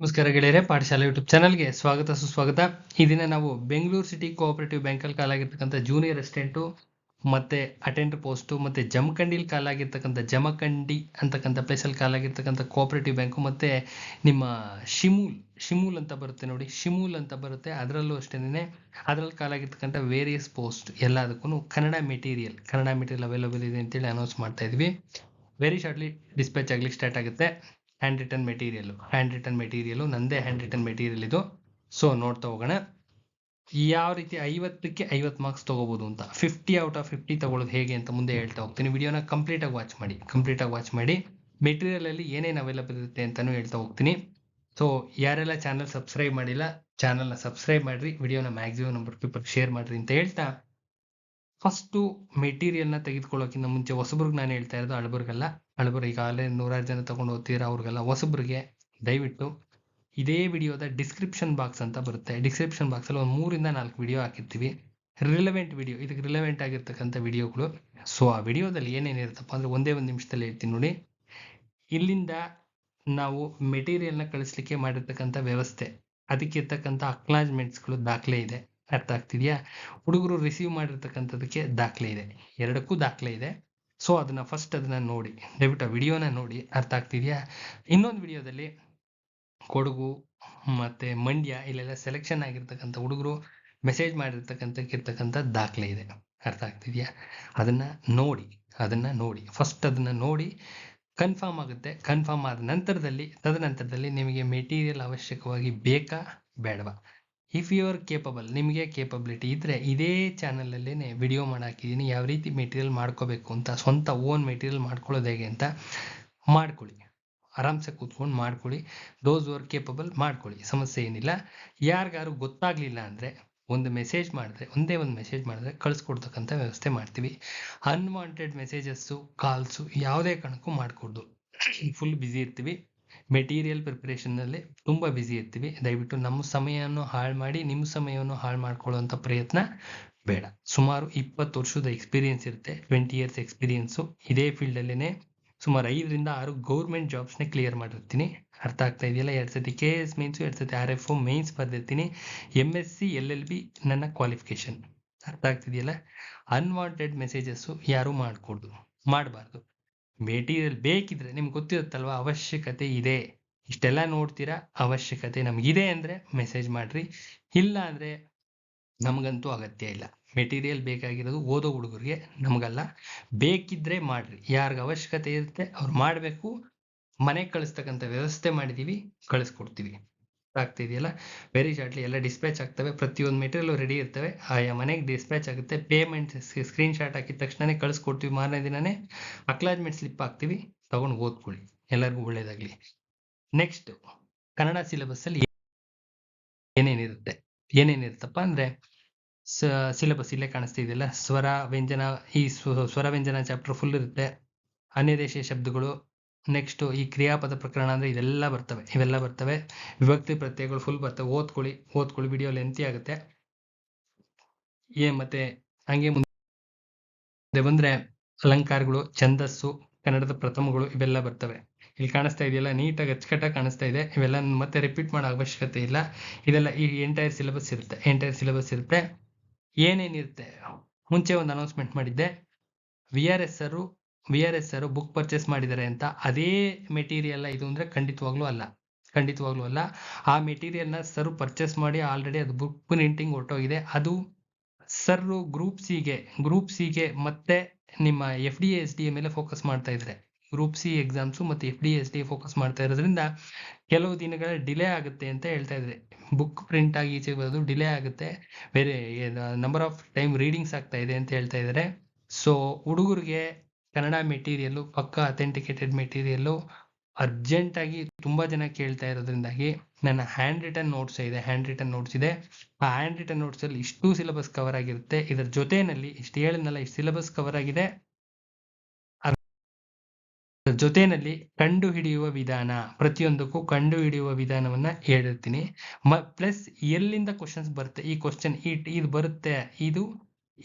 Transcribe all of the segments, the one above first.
ನಮಸ್ಕಾರ ಗೆಳೆಯರೆ, ಪಾಠಶಾಲೆ ಯೂಟ್ಯೂಬ್ ಚಾನಲ್ಗೆ ಸ್ವಾಗತ, ಸುಸ್ವಾಗತ. ಈ ದಿನ ನಾವು ಬೆಂಗಳೂರು ಸಿಟಿ ಕೋಆಪರೇಟಿವ್ ಬ್ಯಾಂಕಲ್ಲಿ ಕಾಲಾಗಿರ್ತಕ್ಕಂಥ ಜೂನಿಯರ್ ಅಸಿಸ್ಟೆಂಟು ಮತ್ತು ಅಟೆಂಡರ್ ಪೋಸ್ಟು ಮತ್ತು ಜಮಖಂಡಿಲಿ ಕಾಲಾಗಿರ್ತಕ್ಕಂಥ ಜಮಖಂಡಿ ಅಂತಕ್ಕಂಥ ಪ್ಲೇಸಲ್ಲಿ ಕಾಲಾಗಿರ್ತಕ್ಕಂಥ ಕೋಆಪರೇಟಿವ್ ಬ್ಯಾಂಕು ಮತ್ತು ನಿಮ್ಮ ಶಿಮೂಲ್ ಶಿಮೂಲ್ ಅಂತ ಬರುತ್ತೆ ನೋಡಿ ಶಿಮೂಲ್ ಅಂತ ಬರುತ್ತೆ. ಅದರಲ್ಲೂ ಅಷ್ಟೇನೆ ಅದರಲ್ಲಿ ಕಾಲಾಗಿರ್ತಕ್ಕಂಥ ವೇರಿಯಸ್ ಪೋಸ್ಟ್ ಎಲ್ಲದಕ್ಕೂ Kannada material Kannada material available ಇದೆ ಅಂತೇಳಿ ಅನೌನ್ಸ್ ಮಾಡ್ತಾ ಇದ್ವಿ. ವೆರಿ ಶಾರ್ಟ್ಲಿ ಡಿಸ್ಪ್ಯಾಚ್ ಆಗ್ಲಿಕ್ಕೆ ಸ್ಟಾರ್ಟ್ ಆಗುತ್ತೆ. Hand written material hand written material ನಂದೇ ಹ್ಯಾಂಡ್ ರಿಟರ್ನ್ ಮೆಟೀರಿಯಲ್ ಇದು. ಸೊ ನೋಡ್ತಾ ಹೋಗೋಣ. ಯಾವ ರೀತಿ ಐವತ್ತಕ್ಕೆ ಐವತ್ತು ಮಾರ್ಕ್ಸ್ ತಗೋಬಹುದು ಅಂತ. ಫಿಫ್ಟಿ ಔಟ್ ಆಫ್ ಫಿಫ್ಟಿ ತಗೊಳ್ಳೋದು ಹೇಗೆ ಅಂತ ಮುಂದೆ ಹೇಳ್ತಾ ಹೋಗ್ತೀನಿ. ವಿಡಿಯೋನ ಕಂಪ್ಲೀಟಾಗಿ ವಾಚ್ ಮಾಡಿ. ಕಂಪ್ಲೀಟಾಗಿ ವಾಚ್ ಮಾಡಿ. ಮೆಟೀರಿಯಲ್ ಅಲ್ಲಿ ಏನೇನು ಅವೈಲಬಲ್ ಇರುತ್ತೆ ಅಂತಾನು ಹೇಳ್ತಾ ಹೋಗ್ತೀನಿ. ಸೊ ಯಾರೆಲ್ಲ ಚಾನಲ್ ಸಬ್ಸ್ಕ್ರೈಬ್ ಮಾಡಿಲ್ಲ ಚಾನಲ್ನ ಸಬ್ಸ್ಕ್ರೈಬ್ ಮಾಡ್ರಿ. ವಿಡಿಯೋನ ಮ್ಯಾಕ್ಸಿಮಮ್ ನಂಬರ್ ಪೀಪಲ್ ಶೇರ್ ಮಾಡ್ರಿ ಅಂತ ಹೇಳ್ತಾ. ಫಸ್ಟು ಮೆಟೀರಿಯಲ್ನ ತೆಗೆದುಕೊಳ್ಳೋಕ್ಕಿಂತ ಮುಂಚೆ ಹೊಸಬ್ರಿಗೆ ನಾನು ಹೇಳ್ತಾ ಇರೋದು ಅಳಬರ್ಗಲ್ಲ. ಅಳಬರ್ ಈಗಾಗಲೇ ನೂರಾರು ಜನ ತಗೊಂಡು ಓದ್ತೀರ ಅವ್ರಿಗೆಲ್ಲ ಹೊಸಬ್ರಿಗೆ ದಯವಿಟ್ಟು ಇದೇ ವಿಡಿಯೋದ ಡಿಸ್ಕ್ರಿಪ್ಷನ್ ಬಾಕ್ಸ್ ಅಂತ ಬರುತ್ತೆ. ಡಿಸ್ಕ್ರಿಪ್ಷನ್ ಬಾಕ್ಸಲ್ಲಿ ಒಂದು ಮೂರಿಂದ ನಾಲ್ಕು ವಿಡಿಯೋ ಹಾಕಿರ್ತೀವಿ. ರಿಲೆವೆಂಟ್ ವಿಡಿಯೋ ಇದಕ್ಕೆ ರಿಲೆವೆಂಟ್ ಆಗಿರ್ತಕ್ಕಂಥ ವಿಡಿಯೋಗಳು ಸೊ ಆ ವಿಡಿಯೋದಲ್ಲಿ ಏನೇನಿರುತ್ತಪ್ಪ ಅಂದರೆ ಒಂದೇ ಒಂದು ನಿಮಿಷದಲ್ಲಿ ಹೇಳ್ತೀನಿ ನೋಡಿ. ಇಲ್ಲಿಂದ ನಾವು ಮೆಟೀರಿಯಲ್ನ ಕಳಿಸ್ಲಿಕ್ಕೆ ಮಾಡಿರ್ತಕ್ಕಂಥ ವ್ಯವಸ್ಥೆ. ಅದಕ್ಕೆ ಇರ್ತಕ್ಕಂಥ ಅಕ್ನಾಜ್ಮೆಂಟ್ಸ್ಗಳು ದಾಖಲೆ ಇದೆ. ಅರ್ಥ ಆಗ್ತಿದೆಯಾ? ಹುಡುಗರು ರಿಸೀವ್ ಮಾಡಿರ್ತಕ್ಕಂಥದಕ್ಕೆ ದಾಖಲೆ ಇದೆ. ಎರಡಕ್ಕೂ ದಾಖಲೆ ಇದೆ. ಸೊ ಅದನ್ನ ಫಸ್ಟ್ ಅದನ್ನ ನೋಡಿ, ದಯವಿಟ್ಟು ಆ ವಿಡಿಯೋನ ನೋಡಿ, ಅರ್ಥ ಆಗ್ತಿದೆಯಾ? ಇನ್ನೊಂದು ವಿಡಿಯೋದಲ್ಲಿ ಕೊಡಗು ಮತ್ತೆ ಮಂಡ್ಯ, ಇಲ್ಲೆಲ್ಲ ಸೆಲೆಕ್ಷನ್ ಆಗಿರ್ತಕ್ಕಂಥ ಹುಡುಗರು ಮೆಸೇಜ್ ಮಾಡಿರ್ತಕ್ಕಂಥಕ್ಕಿರ್ತಕ್ಕಂಥ ದಾಖಲೆ ಇದೆ. ಅರ್ಥ ಆಗ್ತಿದೆಯಾ? ಅದನ್ನ ನೋಡಿ ಅದನ್ನ ನೋಡಿ. ಫಸ್ಟ್ ಅದನ್ನ ನೋಡಿ ಕನ್ಫರ್ಮ್ ಆಗುತ್ತೆ. ಕನ್ಫರ್ಮ್ ಆದ ನಂತರದಲ್ಲಿ, ತದನಂತರದಲ್ಲಿ ನಿಮಗೆ ಮೆಟೀರಿಯಲ್ ಅವಶ್ಯಕವಾಗಿ ಬೇಕಾ, ಬೇಡವಾ? ಇಫ್ ಯು ಆರ್ ಕೇಪಬಲ್ ನಿಮಗೆ ಕೇಪಬಿಲಿಟಿ ಇದ್ದರೆ ಇದೇ ಚಾನಲಲ್ಲೇ ವಿಡಿಯೋ ಮಾಡಾಕಿದ್ದೀನಿ ಯಾವ ರೀತಿ ಮೆಟೀರಿಯಲ್ ಮಾಡ್ಕೋಬೇಕು ಅಂತ, ಸ್ವಂತ ಓನ್ ಮೆಟೀರಿಯಲ್ ಮಾಡ್ಕೊಳ್ಳೋದು ಹೇಗೆ ಅಂತ ಮಾಡ್ಕೊಳ್ಳಿ. ಆರಾಮ್ಸೆ ಕೂತ್ಕೊಂಡು ಮಾಡ್ಕೊಳ್ಳಿ. ದೋಸ್ ವರ್ ಕೇಪಬಲ್ ಮಾಡ್ಕೊಳ್ಳಿ. ಸಮಸ್ಯೆ ಏನಿಲ್ಲ. ಯಾರಿಗಾರು ಗೊತ್ತಾಗಲಿಲ್ಲ ಅಂದರೆ ಒಂದು ಮೆಸೇಜ್ ಮಾಡಿದ್ರೆ, ಒಂದೇ ಒಂದು ಮೆಸೇಜ್ ಮಾಡಿದ್ರೆ ಕಳಿಸ್ಕೊಡ್ತಕ್ಕಂಥ ವ್ಯವಸ್ಥೆ ಮಾಡ್ತೀವಿ. ಅನ್ವಾಂಟೆಡ್ ಮೆಸೇಜಸ್ಸು ಕಾಲ್ಸು ಯಾವುದೇ ಕಾರಣಕ್ಕೂ ಮಾಡಿಕೊಡ್ದು. ಫುಲ್ ಬ್ಯುಸಿ ಇರ್ತೀವಿ. ಮೆಟೀರಿಯಲ್ ಪ್ರಿಪರೇಷನಲ್ಲಿ ತುಂಬ ಬ್ಯುಸಿ ಇರ್ತೀವಿ. ದಯವಿಟ್ಟು ನಮ್ಮ ಸಮಯವನ್ನು ಹಾಳು ಮಾಡಿ ನಿಮ್ಮ ಸಮಯವನ್ನು ಹಾಳು ಮಾಡ್ಕೊಳ್ಳುವಂಥ ಪ್ರಯತ್ನ ಬೇಡ. ಸುಮಾರು ಇಪ್ಪತ್ತು ವರ್ಷದ ಎಕ್ಸ್ಪೀರಿಯನ್ಸ್ ಇರುತ್ತೆ. ಟ್ವೆಂಟಿ ಇಯರ್ಸ್ ಎಕ್ಸ್ಪೀರಿಯನ್ಸು ಇದೇ ಫೀಲ್ಡಲ್ಲೇ ಸುಮಾರು ಐದರಿಂದ ಆರು ಗೌರ್ಮೆಂಟ್ ಜಾಬ್ಸ್ನ ಕ್ಲಿಯರ್ ಮಾಡಿರ್ತೀನಿ. ಅರ್ಥ ಆಗ್ತಾ ಇದೆಯಲ್ಲ? ಎರಡು ಸತಿ ಕೆ ಎಸ್ ಮೀನ್ಸು ಎರಡು ಸತಿ R F mains ಬರೆದಿರ್ತೀನಿ. M S C L L B ನನ್ನ ಕ್ವಾಲಿಫಿಕೇಶನ್ ಅರ್ಥ ಆಗ್ತಿದೆಯಲ್ಲ? ಅನ್ವಾಂಟೆಡ್ ಮೆಸೇಜಸ್ಸು ಯಾರೂ ಮಾಡಿಕೊಡ್ದು, ಮಾಡಬಾರ್ದು. ಮೆಟೀರಿಯಲ್ ಬೇಕಿದ್ರೆ ನಿಮ್ಗೆ ಗೊತ್ತಿರುತ್ತಲ್ವ, ಅವಶ್ಯಕತೆ ಇದೆ. ಇಷ್ಟೆಲ್ಲ ನೋಡ್ತೀರಾ, ಅವಶ್ಯಕತೆ ನಮಗಿದೆ ಅಂದರೆ ಮೆಸೇಜ್ ಮಾಡಿರಿ. ಇಲ್ಲ ಅಂದರೆ ನಮಗಂತೂ ಅಗತ್ಯ ಇಲ್ಲ. ಮೆಟೀರಿಯಲ್ ಬೇಕಾಗಿರೋದು ಓದೋ ಹುಡುಗರಿಗೆ ನಮಗಲ್ಲ. ಬೇಕಿದ್ರೆ ಮಾಡಿರಿ. ಯಾರಿಗೆ ಅವಶ್ಯಕತೆ ಇರುತ್ತೆ ಅವ್ರು ಮಾಡಬೇಕು. ಮನೆಗೆ ಕಳಿಸ್ತಕ್ಕಂಥ ವ್ಯವಸ್ಥೆ ಮಾಡಿದ್ದೀವಿ ಕಳಿಸ್ಕೊಡ್ತೀವಿ. ಆಗ್ತಿದೆಯಲ್ಲ? ವೆರಿ ಶಾರ್ಟ್ಲಿ ಎಲ್ಲ ಡಿಸ್ಪ್ಯಾಚ್ ಆಗ್ತವೆ. ಪ್ರತಿಯೊಂದು ಮೆಟೀರಿಯಲ್ ರೆಡಿ ಇರ್ತವೆ. ಆಯಾ ಮನೆಗೆ ಡಿಸ್ಪ್ಯಾಚ್ ಆಗುತ್ತೆ. ಪೇಮೆಂಟ್ ಸ್ಕ್ರೀನ್ ಶಾಟ್ ಹಾಕಿದ ತಕ್ಷಣನೇ ಕಳಿಸ್ಕೊಡ್ತೀವಿ. ಮಾರನೇ ದಿನನೇ ಅಕ್ಲಾಜ್ಮೆಂಟ್ ಸ್ಲಿಪ್ ಹಾಕ್ತೀವಿ. ತಗೊಂಡು ಓದ್ಕೊಳ್ಳಿ. ಎಲ್ಲರಿಗೂ ಒಳ್ಳೇದಾಗಲಿ. ನೆಕ್ಸ್ಟ್ ಕನ್ನಡ ಸಿಲೆಬಸ್ಸಲ್ಲಿ ಏನೇನಿರುತ್ತೆ ಏನೇನಿರುತ್ತಪ್ಪ ಅಂದರೆ ಸಿಲೆಬಸ್ ಇಲ್ಲೇ ಕಾಣಿಸ್ತಿದೆಯಲ್ಲ ಸ್ವರ ವ್ಯಂಜನ, ಈ ಸ್ವರ ವ್ಯಂಜನ ಚಾಪ್ಟರ್ ಫುಲ್ ಇರುತ್ತೆ. ಅನ್ಯದೇಶೀಯ ಶಬ್ದಗಳು ನೆಕ್ಸ್ಟ್ ಈ ಕ್ರಿಯಾಪದ ಪ್ರಕರಣ ಅಂದರೆ ಇದೆಲ್ಲ ಬರ್ತವೆ, ಇವೆಲ್ಲ ಬರ್ತವೆ. ವಿಭಕ್ತಿ ಪ್ರತ್ಯಯಗಳು ಫುಲ್ ಬರ್ತವೆ. ಓದ್ಕೊಳ್ಳಿ ಓದ್ಕೊಳ್ಳಿ ವಿಡಿಯೋ ಲೆಂತಿ ಆಗುತ್ತೆ. ಏ ಮತ್ತೆ ಹಂಗೆ ಮುಂದೆ ಬಂದ್ರೆ ಅಲಂಕಾರಗಳು, ಛಂದಸ್ಸು, ಕನ್ನಡದ ಪ್ರಥಮಗಳು ಇವೆಲ್ಲ ಬರ್ತವೆ. ಇಲ್ಲಿ ಕಾಣಿಸ್ತಾ ಇದೆಯಲ್ಲ, ನೀಟಾಗಿ ಅಚ್ಚುಕಟ್ಟಾಗಿ ಕಾಣಿಸ್ತಾ ಇದೆ. ಇವೆಲ್ಲ ಮತ್ತೆ ರಿಪೀಟ್ ಮಾಡೋ ಅವಶ್ಯಕತೆ ಇಲ್ಲ. ಇದೆಲ್ಲ ಈ ಎಂಟೈರ್ ಸಿಲೆಬಸ್ ಇರುತ್ತೆ. ಎಂಟೈರ್ ಸಿಲೆಬಸ್ ಇರುತ್ತೆ. ಏನೇನಿರುತ್ತೆ? ಮುಂಚೆ ಒಂದು ಅನೌನ್ಸ್ಮೆಂಟ್ ಮಾಡಿದ್ದೆ. ವಿ ಆರ್ ಎಸ್ ಅವರು ವಿ ಆರ್ ಎಸ್ ಅವರು ಬುಕ್ ಪರ್ಚೇಸ್ ಮಾಡಿದ್ದಾರೆ ಅಂತ ಅದೇ ಮೆಟೀರಿಯಲ್ ಇದು ಅಂದರೆ ಖಂಡಿತವಾಗ್ಲೂ ಅಲ್ಲ. ಖಂಡಿತವಾಗ್ಲೂ ಅಲ್ಲ. ಆ ಮೆಟೀರಿಯಲ್ನ ಸರ್ ಪರ್ಚೇಸ್ ಮಾಡಿ ಆಲ್ರೆಡಿ ಅದು ಬುಕ್ ಪ್ರಿಂಟಿಂಗ್ ಹೊರಟೋಗಿದೆ. ಅದು ಸರ್ರು ಗ್ರೂಪ್ ಸಿಗೆ ಗ್ರೂಪ್ ಸಿಗೆ ಮತ್ತೆ ನಿಮ್ಮ ಎಫ್ ಡಿ ಎಸ್ ಡಿ ಮೇಲೆ ಫೋಕಸ್ ಮಾಡ್ತಾ ಇದ್ದಾರೆ ಗ್ರೂಪ್ ಸಿ ಎಕ್ಸಾಮ್ಸು ಮತ್ತು F D S D focus ಮಾಡ್ತಾ ಇರೋದ್ರಿಂದ ಕೆಲವು ದಿನಗಳ ಡಿಲೇ ಆಗುತ್ತೆ ಅಂತ ಹೇಳ್ತಾ ಇದ್ದಾರೆ. ಬುಕ್ ಪ್ರಿಂಟ್ ಆಗಿ ಈಚೆ ಬರೋದು ಡಿಲೇ ಆಗುತ್ತೆ. ಬೇರೆ ನಂಬರ್ ಆಫ್ ಟೈಮ್ ರೀಡಿಂಗ್ಸ್ ಆಗ್ತಾ ಇದೆ ಅಂತ ಹೇಳ್ತಾ ಇದ್ದಾರೆ. ಸೊ ಹುಡುಗರಿಗೆ ಕನ್ನಡ ಮೆಟೀರಿಯಲ್ಲು, ಪಕ್ಕ ಅಥೆಂಟಿಕೇಟೆಡ್ ಮೆಟೀರಿಯಲ್ಲು ಅರ್ಜೆಂಟಾಗಿ ತುಂಬ ಜನ ಕೇಳ್ತಾ ಇರೋದ್ರಿಂದಾಗಿ ನನ್ನ ಹ್ಯಾಂಡ್ ರಿಟನ್ ನೋಟ್ಸ್ ಇದೆ ಹ್ಯಾಂಡ್ ರಿಟನ್ ನೋಟ್ಸ್ ಇದೆ. ಆ ಹ್ಯಾಂಡ್ ರಿಟನ್ ನೋಟ್ಸಲ್ಲಿ ಇಷ್ಟು ಸಿಲೆಬಸ್ ಕವರ್ ಆಗಿರುತ್ತೆ. ಇದರ ಜೊತೆಯಲ್ಲಿ ಇಷ್ಟು ಹೇಳಿದ್ನಲ್ಲ, ಇಷ್ಟು ಸಿಲೆಬಸ್ ಕವರ್ ಆಗಿದೆ. ಜೊತೆಯಲ್ಲಿ ಕಂಡು ಹಿಡಿಯುವ ವಿಧಾನ, ಪ್ರತಿಯೊಂದಕ್ಕೂ ಕಂಡು ಹಿಡಿಯುವ ವಿಧಾನವನ್ನ ಹೇಳಿರ್ತೀನಿ. ಮ ಪ್ಲಸ್ ಎಲ್ಲಿಂದ ಕ್ವಶನ್ಸ್ ಬರುತ್ತೆ? ಈ ಕ್ವಶನ್ ಈ ಇದು ಬರುತ್ತೆ, ಇದು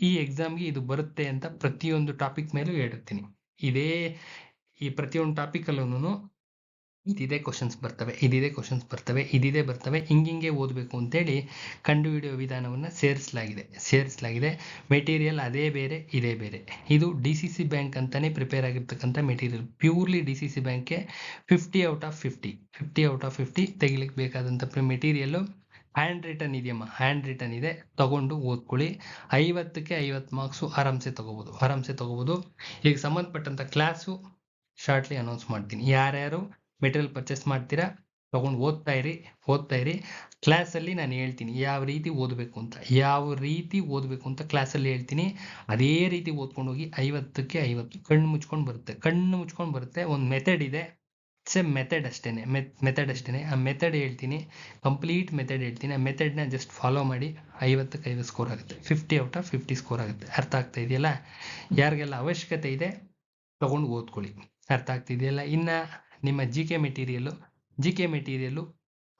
ಈ ಎಕ್ಸಾಮ್ಗೆ ಇದು ಬರುತ್ತೆ ಅಂತ ಪ್ರತಿಯೊಂದು ಟಾಪಿಕ್ ಮೇಲೂ ಹೇಳಿರ್ತೀನಿ ಇದೇ ಈ ಪ್ರತಿಯೊಂದು ಟಾಪಿಕಲ್ಲೂ ಇದಿದೆ ಕ್ವಶನ್ಸ್ ಬರ್ತವೆ, ಇದಿದೆ ಕ್ವಶನ್ಸ್ ಬರ್ತವೆ, ಇದಿದೆ ಬರ್ತವೆ, ಹಿಂಗಿಂಗೆ ಓದಬೇಕು ಅಂತೇಳಿ ಕಂಡುಹಿಡಿಯುವ ವಿಧಾನವನ್ನು ಸೇರಿಸಲಾಗಿದೆ ಸೇರಿಸಲಾಗಿದೆ. ಮೆಟೀರಿಯಲ್ ಅದೇ ಬೇರೆ, ಇದೇ ಬೇರೆ. ಇದು ಡಿ ಸಿ ಸಿ ಬ್ಯಾಂಕ್ ಅಂತಲೇ ಪ್ರಿಪೇರ್ ಆಗಿರ್ತಕ್ಕಂಥ material purely D C C ಬ್ಯಾಂಕ್ಗೆ fifty out of fifty fifty out of fifty ತೆಗಿಲಿಕ್ಕೆ ಬೇಕಾದಂಥ ಮೆಟೀರಿಯಲ್ಲು ಹ್ಯಾಂಡ್ ರಿಟನ್ ಇದೆಯಮ್ಮ ಹ್ಯಾಂಡ್ ರಿಟನ್ ಇದೆ. ತಗೊಂಡು ಓದ್ಕೊಳ್ಳಿ. ಐವತ್ತಕ್ಕೆ ಐವತ್ತು ಮಾರ್ಕ್ಸು ಆರಾಮ್ಸೆ ತಗೋಬೋದು ಆರಾಮ್ಸೆ ತಗೋಬೋದು. ಈಗ ಸಂಬಂಧಪಟ್ಟಂಥ ಕ್ಲಾಸು ಶಾರ್ಟ್ಲಿ ಅನೌನ್ಸ್ ಮಾಡ್ತೀನಿ. ಯಾರ್ಯಾರು ಮೆಟೀರಿಯಲ್ ಪರ್ಚೇಸ್ ಮಾಡ್ತೀರಾ, ತಗೊಂಡು ಓದ್ತಾ ಇರಿ ಓದ್ತಾ ಇರಿ. ಕ್ಲಾಸಲ್ಲಿ ನಾನು ಹೇಳ್ತೀನಿ, ಯಾವ ರೀತಿ ಓದಬೇಕು ಅಂತ. ಯಾವ ರೀತಿ ಓದಬೇಕು ಅಂತ ಕ್ಲಾಸಲ್ಲಿ ಹೇಳ್ತೀನಿ. ಅದೇ ರೀತಿ ಓದ್ಕೊಂಡು ಹೋಗಿ ಐವತ್ತಕ್ಕೆ ಐವತ್ತು. ಕಣ್ಣು ಮುಚ್ಕೊಂಡು ಬರುತ್ತೆ, ಕಣ್ಣು ಮುಚ್ಕೊಂಡು ಬರುತ್ತೆ. ಒಂದು ಮೆಥಡ್ ಇದೆ. ಎ ಮೆಥಡ್ ಮೆತ್ ಮೆಥಡ್ ಅಷ್ಟೇ ಆ ಮೆಥಡ್ ಹೇಳ್ತೀನಿ. ಕಂಪ್ಲೀಟ್ ಮೆಥಡ್ ಹೇಳ್ತೀನಿ. ಆ ಮೆಥಡ್ನ ಜಸ್ಟ್ ಫಾಲೋ ಮಾಡಿ ಐವತ್ತಕ್ಕೆ ಐವತ್ತು ಸ್ಕೋರ್ ಆಗುತ್ತೆ. Fifty out of fifty score ಆಗುತ್ತೆ. ಅರ್ಥ ಆಗ್ತಾ ಇದೆಯಲ್ಲ? ಯಾರಿಗೆಲ್ಲ ಅವಶ್ಯಕತೆ ಇದೆ, ತಗೊಂಡು ಓದ್ಕೊಳ್ಳಿ. ಅರ್ಥ ಆಗ್ತಿದೆಯಲ್ಲ ಇನ್ನು ನಿಮ್ಮ G K material G K material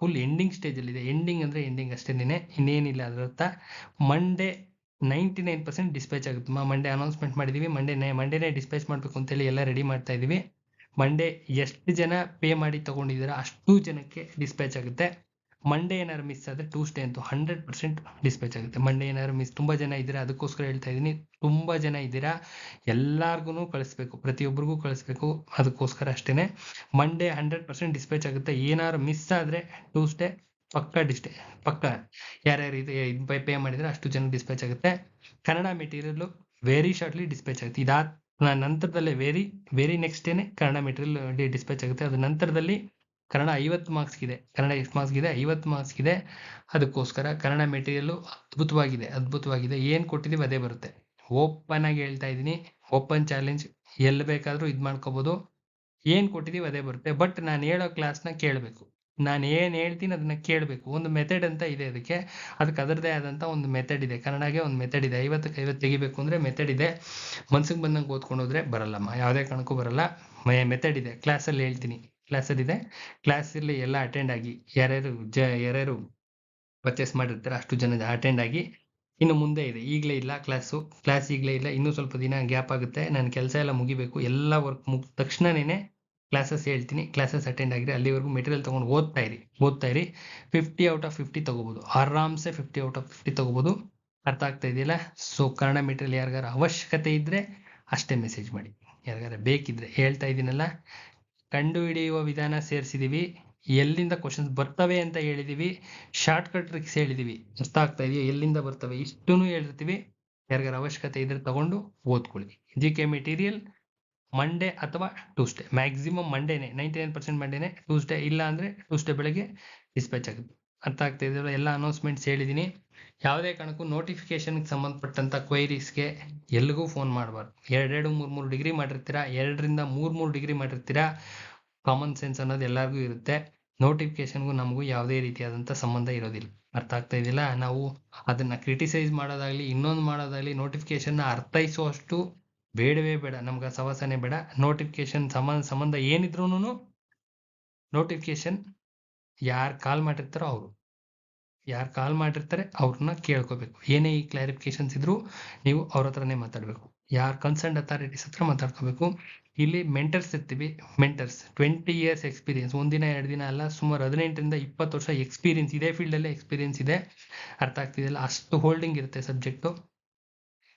full ending ಸ್ಟೇಜಲ್ಲಿದೆ ending ಅಂದರೆ ಎಂಡಿಂಗ್ ಅಷ್ಟೇನೆ ಇನ್ನೇನಿಲ್ಲ ಅದರರ್ಥ Monday ninety nine percent dispatch ಆಗುತ್ತೆ. ಮಂಡೇ ಅನೌನ್ಸ್ಮೆಂಟ್ ಮಾಡಿದ್ದೀವಿ ಮಂಡೇನೇ ಮಂಡೇನೇ ಡಿಸ್ಪ್ಯಾಚ್ ಮಾಡಬೇಕು ಅಂತೇಳಿ ಎಲ್ಲ ರೆಡಿ ಮಾಡ್ತಾ ಇದ್ದೀವಿ ಮಂಡೇ ಎಷ್ಟು ಜನ ಪೇ ಮಾಡಿ ತಗೊಂಡಿದ್ದೀರಾ ಅಷ್ಟು ಜನಕ್ಕೆ ಡಿಸ್ಪ್ಯಾಚ್ ಆಗುತ್ತೆ. ಮಂಡೇ ಏನಾದ್ರು ಮಿಸ್ ಆದರೆ ಟ್ಯೂಸ್ಡೇ ಅಂತೂ ಹಂಡ್ರೆಡ್ ಪರ್ಸೆಂಟ್ ಡಿಸ್ಪ್ಯಾಚ್ ಆಗುತ್ತೆ. ಮಂಡೇ ಏನಾದ್ರು ಮಿಸ್ ತುಂಬ ಜನ ಇದ್ದೀರಾ? ಅದಕ್ಕೋಸ್ಕರ ಹೇಳ್ತಾ ಇದ್ದೀನಿ, ತುಂಬ ಜನ ಇದ್ದೀರಾ? ಎಲ್ಲಾರ್ಗು ಕಳಿಸ್ಬೇಕು ಪ್ರತಿಯೊಬ್ಬರಿಗೂ ಕಳಿಸ್ಬೇಕು, ಅದಕ್ಕೋಸ್ಕರ ಅಷ್ಟೇ ಮಂಡೇ ಹಂಡ್ರೆಡ್ ಪರ್ಸೆಂಟ್ ಡಿಸ್ಪ್ಯಾಚ್ ಆಗುತ್ತೆ. ಏನಾದ್ರು ಮಿಸ್ ಆದರೆ ಟ್ಯೂಸ್ಡೇ ಪಕ್ಕ ಡಿಸ್ಟೇ ಪಕ್ಕ ಯಾರ್ಯಾರು ಇದು ಪೇ ಮಾಡಿದರೆ ಅಷ್ಟು ಜನ ಡಿಸ್ಪ್ಯಾಚ್ ಆಗುತ್ತೆ. Kannada material very shortly dispatch ಆಗುತ್ತೆ. ಇದಾದ ನಂತರದಲ್ಲೇ ವೆರಿ ವೆರಿ ನೆಕ್ಸ್ಟ್ ಡೇನೆ ಕನ್ನಡ ಮೆಟೀರಿಯಲ್ ಡಿಸ್ಪ್ಯಾಚ್ ಆಗುತ್ತೆ. ಅದ್ರ ನಂತರದಲ್ಲಿ ಕನ್ನಡ ಐವತ್ತು ಮಾರ್ಕ್ಸ್ಗಿದೆ ಕನ್ನಡ ಎಷ್ಟು ಮಾರ್ಕ್ಸ್ಗಿದೆ ಐವತ್ತು ಮಾರ್ಕ್ಸ್ಗಿದೆ ಅದಕ್ಕೋಸ್ಕರ ಕನ್ನಡ ಮೆಟೀರಿಯಲ್ಲು ಅದ್ಭುತವಾಗಿದೆ ಅದ್ಭುತವಾಗಿದೆ. ಏನು ಕೊಟ್ಟಿದ್ದೀವಿ ಅದೇ ಬರುತ್ತೆ. ಓಪನ್ ಆಗಿ ಹೇಳ್ತಾ ಇದ್ದೀನಿ. ಓಪನ್ ಚಾಲೆಂಜ್ ಎಲ್ಲಿ ಬೇಕಾದರೂ ಇದು ಮಾಡ್ಕೋಬೋದು. ಏನು ಕೊಟ್ಟಿದ್ದೀವಿ ಅದೇ ಬರುತ್ತೆ. ಬಟ್ ನಾನು ಹೇಳೋ ಕ್ಲಾಸ್ನ ಕೇಳಬೇಕು. ನಾನು ಏನು ಹೇಳ್ತೀನಿ ಅದನ್ನ ಕೇಳಬೇಕು. ಒಂದು ಮೆಥಡ್ ಅಂತ ಇದೆ ಅದಕ್ಕೆ. ಅದಕ್ಕೆ ಅದರದೇ ಆದಂಥ ಒಂದು ಮೆಥಡ್ ಇದೆ. ಕನ್ನಡಗೆ ಒಂದು ಮೆಥಡ್ ಇದೆ. ಐವತ್ತಕ್ಕೆ ಐವತ್ತು ತೆಗಿಬೇಕು ಅಂದರೆ ಮೆಥಡ್ ಇದೆ. ಮನ್ಸಿಗೆ ಬಂದಂಗೆ ಓದ್ಕೊಂಡು ಹೋದ್ರೆ ಬರಲ್ಲಮ್ಮ ಯಾವುದೇ ಕಾರಣಕ್ಕೂ ಬರಲ್ಲ. ಮೆಥಡ್ ಇದೆ. ಕ್ಲಾಸಲ್ಲಿ ಹೇಳ್ತೀನಿ. ಕ್ಲಾಸಲ್ಲಿದೆ ಕ್ಲಾಸಲ್ಲಿ ಎಲ್ಲ ಅಟೆಂಡ್ ಆಗಿ ಯಾರ್ಯಾರು ಜ ಯಾರ್ಯಾರು ಪರ್ಚೇಸ್ ಮಾಡಿರ್ತಾರೆ ಅಷ್ಟು ಜನ ಅಟೆಂಡ್ ಆಗಿ ಇನ್ನು ಮುಂದೆ ಇದೆ. ಈಗಲೇ ಇಲ್ಲ ಕ್ಲಾಸು ಕ್ಲಾಸ್ ಈಗಲೇ ಇಲ್ಲ. ಇನ್ನೂ ಸ್ವಲ್ಪ ದಿನ ಗ್ಯಾಪ್ ಆಗುತ್ತೆ. ನನ್ನ ಕೆಲಸ ಎಲ್ಲ ಮುಗಿಬೇಕು. ಎಲ್ಲ ವರ್ಕ್ ಮುಗಿದ ತಕ್ಷಣನೇ ಕ್ಲಾಸಸ್ ಹೇಳ್ತೀನಿ. ಕ್ಲಾಸಸ್ ಅಟೆಂಡ್ ಆಗಿರಿ ಅಲ್ಲಿವರೆಗೂ ಮೆಟೀರಿಯಲ್ ತೊಗೊಂಡು ಓದ್ತಾ ಇರಿ. ಓದ್ತಾ ಇರಿ. ಫಿಫ್ಟಿ ಔಟ್ ಆಫ್ ಫಿಫ್ಟಿ ತೊಗೋಬೋದು. ಆರಾಮ್ಸೆ ಫಿಫ್ಟಿ ಔಟ್ ಆಫ್ ಫಿಫ್ಟಿ ತೊಗೋಬೋದು. ಅರ್ಥ ಆಗ್ತಾ ಇದೆಯಲ್ಲ? ಸೊ ಕನ್ನಡ ಮೆಟೀರಿಯಲ್ ಯಾರಿಗಾರ ಅವಶ್ಯಕತೆ ಇದ್ದರೆ ಅಷ್ಟೇ ಮೆಸೇಜ್ ಮಾಡಿ. ಯಾರಿಗಾರ ಬೇಕಿದ್ರೆ ಹೇಳ್ತಾ ಇದ್ದೀನಲ್ಲ ಕಂಡು ಹಿಡಿಯುವ ವಿಧಾನ ಸೇರಿಸಿದ್ದೀವಿ ಎಲ್ಲಿಂದ ಕ್ವಶನ್ಸ್ ಬರ್ತವೆ ಅಂತ ಹೇಳಿದೀವಿ. ಶಾರ್ಟ್ ಕಟ್ ಟ್ರಿಕ್ಸ್ ಹೇಳಿದೀವಿ. ಅರ್ಥ ಆಗ್ತಾ ಇದೆಯಾ? ಎಲ್ಲಿಂದ ಬರ್ತವೆ? ಇಷ್ಟೂ ಹೇಳಿರ್ತೀವಿ ಯಾರಿಗಾರ ಅವಶ್ಯಕತೆ ಇದ್ರೆ ತಗೊಂಡು ಓದ್ಕೊಳ್ಳಿ. ಜಿ ಕೆ ಮೆಟೀರಿಯಲ್ ಮಂಡೇ ಅಥವಾ ಟ್ಯೂಸ್ಡೇ ಮ್ಯಾಕ್ಸಿಮಮ್ ಮಂಡೇನೆ ನೈಂಟಿ ನೈನ್ ಪರ್ಸೆಂಟ್ ಮಂಡೇನೆ ಟ್ಯೂಸ್ಡೇ ಇಲ್ಲ ಅಂದರೆ ಟ್ಯೂಸ್ಡೇ ಬೆಳಗ್ಗೆ ಡಿಸ್ಪ್ಯಾಚ್ ಆಗುತ್ತೆ. ಅರ್ಥ ಆಗ್ತಾ ಇದೆ ಎಲ್ಲ ಅನೌನ್ಸ್ಮೆಂಟ್ಸ್ ಹೇಳಿದ್ದೀನಿ. ಯಾವುದೇ ಕಾರಣಕ್ಕೂ ನೋಟಿಫಿಕೇಶನ್ಗೆ ಸಂಬಂಧಪಟ್ಟಂಥ ಕ್ವೈರೀಸ್ಗೆ ಎಲ್ಲಿಗೂ ಫೋನ್ ಮಾಡಬಾರ್ದು. ಎರಡೆರಡು, ಮೂರು ಮೂರು ಡಿಗ್ರಿ ಮಾಡಿರ್ತೀರಾ? ಎರಡರಿಂದ ಮೂರು ಮೂರು ಡಿಗ್ರಿ ಮಾಡಿರ್ತೀರಾ? ಕಾಮನ್ ಸೆನ್ಸ್ ಅನ್ನೋದು ಎಲ್ಲರಿಗೂ ಇರುತ್ತೆ. ನೋಟಿಫಿಕೇಶನ್ಗೂ ನಮಗೂ ಯಾವುದೇ ರೀತಿಯಾದಂಥ ಸಂಬಂಧ ಇರೋದಿಲ್ಲ. ಅರ್ಥ ಆಗ್ತಾ ಇದೆಯಲ್ಲ? ನಾವು ಅದನ್ನು ಕ್ರಿಟಿಸೈಸ್ ಮಾಡೋದಾಗಲಿ, ಇನ್ನೊಂದು ಮಾಡೋದಾಗಲಿ ನೋಟಿಫಿಕೇಶನ್ನ ಅರ್ಥೈಸುವಷ್ಟು ಬೇಡವೇ ಬೇಡ, ನಮ್ಗೆ ಸವಾಸನೆ ಬೇಡ. ನೋಟಿಫಿಕೇಶನ್ ಸಂಬಂಧ ಸಂಬಂಧ ಏನಿದ್ರು ನೋಟಿಫಿಕೇಶನ್ ಯಾರು ಕಾಲ್ ಮಾಡಿರ್ತಾರೋ ಅವರು. ಯಾರು ಕಾಲ್ ಮಾಡಿರ್ತಾರೆ ಅವ್ರನ್ನ ಕೇಳ್ಕೋಬೇಕು. ಏನೇ ಈ ಕ್ಲಾರಿಫಿಕೇಶನ್ಸ್ ಇದ್ರು ನೀವು ಅವ್ರ ಹತ್ರನೇ ಮಾತಾಡಬೇಕು. ಯಾರು ಕನ್ಸರ್ನ್ ಅಥಾರಿಟೀಸ್ ಹತ್ರ ಮಾತಾಡ್ಕೋಬೇಕು. ಇಲ್ಲಿ ಮೆಂಟರ್ಸ್ ಇರ್ತೀವಿ ಮೆಂಟರ್ಸ್ ಟ್ವೆಂಟಿ ಇಯರ್ಸ್ ಎಕ್ಸ್ಪೀರಿಯನ್ಸ್ ಒಂದಿನ ಎರಡು ದಿನ ಅಲ್ಲ, ಸುಮಾರು ಹದಿನೆಂಟರಿಂದ ಇಪ್ಪತ್ತು ವರ್ಷ ಎಕ್ಸ್ಪೀರಿಯನ್ಸ್ ಇದೇ ಫೀಲ್ಡಲ್ಲೇ ಎಕ್ಸ್ಪೀರಿಯನ್ಸ್ ಇದೆ. ಅರ್ಥ ಆಗ್ತಿದೆಯಲ್ಲ ಅಷ್ಟು ಹೋಲ್ಡಿಂಗ್ ಇರುತ್ತೆ ಸಬ್ಜೆಕ್ಟು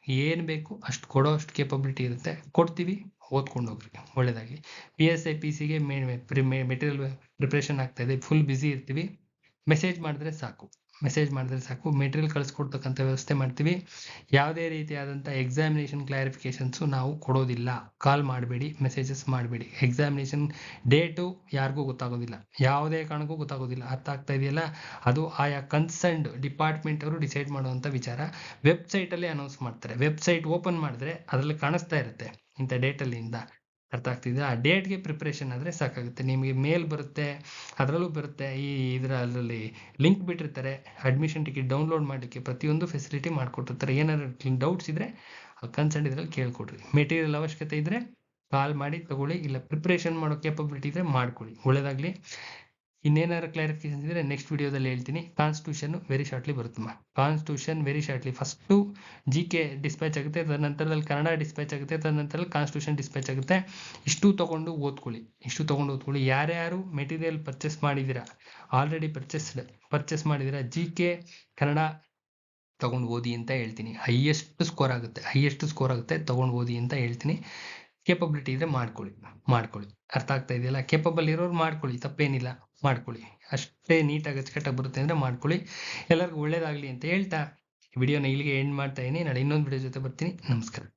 ಏನು ಬೇಕು ಅಷ್ಟು ಕೊಡೋ ಅಷ್ಟು ಕೇಪಬಿಲಿಟಿ ಇರುತ್ತೆ. ಕೊಡ್ತೀವಿ, ಓದ್ಕೊಂಡು ಹೋಗ್ರಿ ಒಳ್ಳೇದಾಗಿ ಪಿ ಎಸ್ ಐ ಪಿ ಸಿಗೆ ಮೆಟೀರಿಯಲ್ ಪ್ರಿಪ್ರೇಷನ್ ಆಗ್ತಾ ಇದೆ ಫುಲ್ ಬ್ಯುಸಿ ಇರ್ತೀವಿ. ಮೆಸೇಜ್ ಮಾಡಿದ್ರೆ ಸಾಕು. ಮೆಸೇಜ್ ಮಾಡಿದ್ರೆ ಸಾಕು. ಮೆಟೀರಿಯಲ್ ಕಳಿಸ್ಕೊಡ್ತಕ್ಕಂಥ ವ್ಯವಸ್ಥೆ ಮಾಡ್ತೀವಿ. ಯಾವುದೇ ರೀತಿಯಾದಂಥ ಎಕ್ಸಾಮಿನೇಷನ್ ಕ್ಲಾರಿಫಿಕೇಷನ್ಸು ನಾವು ಕೊಡೋದಿಲ್ಲ. ಕಾಲ್ ಮಾಡಬೇಡಿ ಮೆಸೇಜಸ್ ಮಾಡಬೇಡಿ. ಎಕ್ಸಾಮಿನೇಷನ್ ಡೇಟು ಯಾರಿಗೂ ಗೊತ್ತಾಗೋದಿಲ್ಲ. ಯಾವುದೇ ಕಾರಣಕ್ಕೂ ಗೊತ್ತಾಗೋದಿಲ್ಲ. ಅರ್ಥ ಆಗ್ತಾ ಇದೆಯಲ್ಲ? ಅದು ಆಯಾ ಕನ್ಸರ್ನ್ಡ್ ಡಿಪಾರ್ಟ್ಮೆಂಟ್ ಅವರು ಡಿಸೈಡ್ ಮಾಡುವಂಥ ವಿಚಾರ. ವೆಬ್ಸೈಟಲ್ಲೇ ಅನೌನ್ಸ್ ಮಾಡ್ತಾರೆ. ವೆಬ್ಸೈಟ್ ಓಪನ್ ಮಾಡಿದ್ರೆ ಅದರಲ್ಲಿ ಕಾಣಿಸ್ತಾ ಇರುತ್ತೆ ಇಂಥ ಡೇಟಲ್ಲಿಂದ ಅರ್ಥ ಆಗ್ತಿದೆ ಆ ಡೇಟ್ಗೆ ಪ್ರಿಪ್ರೇಷನ್ ಆದರೆ ಸಾಕಾಗುತ್ತೆ. ನಿಮಗೆ ಮೇಲ್ ಬರುತ್ತೆ, ಅದರಲ್ಲೂ ಬರುತ್ತೆ. ಈ ಇದರ ಅದರಲ್ಲಿ ಲಿಂಕ್ ಬಿಟ್ಟಿರ್ತಾರೆ. ಅಡ್ಮಿಷನ್ ಟಿಕೆಟ್ ಡೌನ್ಲೋಡ್ ಮಾಡಲಿಕ್ಕೆ ಪ್ರತಿಯೊಂದು ಫೆಸಿಲಿಟಿ ಮಾಡಿಕೊಟ್ಟಿರ್ತಾರೆ. ಏನಾದ್ರು ಡೌಟ್ಸ್ ಇದ್ದರೆ ಕನ್ಸರ್ನ್ ಇದ್ರಲ್ಲಿ ಕೇಳ್ಕೊಡ್ರಿ. ಮೆಟೀರಿಯಲ್ ಅವಶ್ಯಕತೆ ಇದ್ದರೆ ಕಾಲ್ ಮಾಡಿ, ತಗೊಳ್ಳಿ. ಇಲ್ಲ ಪ್ರಿಪ್ರೇಷನ್ ಮಾಡೋ ಕೇಪಬಿಲಿಟಿ ಇದ್ದರೆ ಮಾಡ್ಕೊಳ್ಳಿ ಒಳ್ಳೇದಾಗಲಿ. ಇನ್ನೇನಾದ್ರು ಕ್ಲಾರಿಫಿಕೇಶನ್ ಇದ್ರೆ ನೆಕ್ಸ್ಟ್ ವಿಡಿಯೋದಲ್ಲಿ ಹೇಳ್ತೀನಿ. Constitution very shortly ಬರುತ್ತಮ್ಮ constitution very shortly first G K dispatch ಆಗುತ್ತೆ ತದನಂತರದಲ್ಲಿ ಕನ್ನಡ ಡಿಸ್ಪ್ಯಾಚ್ ಆಗುತ್ತೆ ತದನಂತರದಲ್ಲಿ ಕಾನ್ಸ್ಟಿಟ್ಯೂಷನ್ ಡಿಸ್ಪ್ಯಾಚ್ ಆಗುತ್ತೆ. ಇಷ್ಟು ತೊಗೊಂಡು ಓದ್ಕೊಳ್ಳಿ. ಇಷ್ಟು ತೊಗೊಂಡು ಓದ್ಕೊಳ್ಳಿ. ಯಾರ್ಯಾರು ಮೆಟೀರಿಯಲ್ ಪರ್ಚೇಸ್ ಮಾಡಿದ್ದೀರಾ ಆಲ್ರೆಡಿ ಪರ್ಚೇಸ್ಡ್ ಪರ್ಚೇಸ್ ಮಾಡಿದ್ದೀರಾ ಜಿ ಕೆ ಕನ್ನಡ ತೊಗೊಂಡು ಓದಿ ಅಂತ ಹೇಳ್ತೀನಿ. ಹೈಯೆಸ್ಟ್ ಸ್ಕೋರ್ ಆಗುತ್ತೆ. ಹೈಯೆಸ್ಟ್ ಸ್ಕೋರ್ ಆಗುತ್ತೆ. ತೊಗೊಂಡು ಓದಿ ಅಂತ ಹೇಳ್ತೀನಿ. ಕೇಪಬಿಲಿಟಿ ಇದ್ರೆ ಮಾಡ್ಕೊಳ್ಳಿ. ಮಾಡ್ಕೊಳ್ಳಿ. ಅರ್ಥ ಆಗ್ತಾ ಇದೆಯಲ್ಲ? ಕೇಪಬಲ್ ಇರೋರು ಮಾಡ್ಕೊಳ್ಳಿ. ತಪ್ಪೇನಿಲ್ಲ. ಮಾಡ್ಕೊಳ್ಳಿ. ಅಷ್ಟೇ ನೀಟಾಗಿ ಅಚ್ಚುಕಟ್ಟಾಗಿ ಬರುತ್ತೆ ಅಂದ್ರೆ ಮಾಡ್ಕೊಳ್ಳಿ. ಎಲ್ಲರಿಗೂ ಒಳ್ಳೇದಾಗಲಿ ಅಂತ ಹೇಳ್ತಾ ವಿಡಿಯೋನ ಇಲ್ಲಿಗೆ ಎಂಡ್ ಮಾಡ್ತಾ ಇದ್ದೀನಿ ನಾಳೆ ಇನ್ನೊಂದು ವಿಡಿಯೋ ಜೊತೆ ಬರ್ತೀನಿ. ನಮಸ್ಕಾರ.